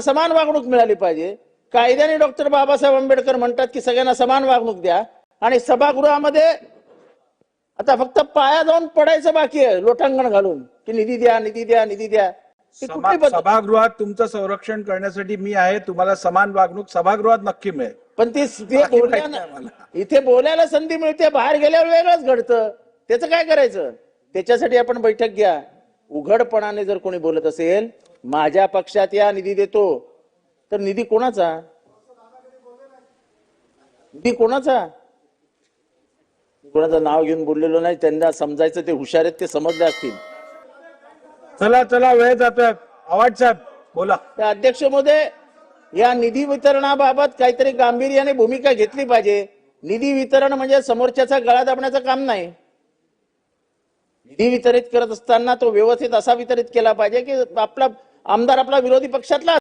समान वागणूक मिळाली पाहिजे. कायद्याने डॉक्टर बाबासाहेब आंबेडकर म्हणतात की सगळ्यांना समान वागणूक द्या. आणि सभागृहामध्ये आता फक्त पाया जाऊन पडायचं बाकी आहे लोटांगण घालून. की निधी द्या निधी द्या निधी द्या. सभागृहात तुमचं संरक्षण करण्यासाठी मी आहे तुम्हाला समान वागणूक सभागृहात नक्की मिळेल. पण ती. इथे बोलायला संधी मिळते बाहेर गेल्यावर वेगळंच घडतं. त्याचं काय करायचं? त्याच्यासाठी आपण बैठक घ्या. उघडपणाने जर कोणी बोलत असेल माझ्या पक्षात या निधी देतो. तर निधी कोणाचा? निधी कोणाचा? कोणाचं नाव घेऊन बोललेलो नाही. त्यांना समजायचं ते हुशार आहेत ते समजले असतील. चला चला वेळ जातोय. आवाज साहेब बोला. अध्यक्ष महोदय या निधी वितरणाबाबत काहीतरी गांभीर्याने भूमिका घेतली पाहिजे. निधी वितरण म्हणजे समोरच्याचा गळा दाबण्याचं काम नाही. निधी वितरित करत असताना तो व्यवस्थित असा वितरित केला पाहिजे की आपला आमदार आपला विरोधी पक्षातला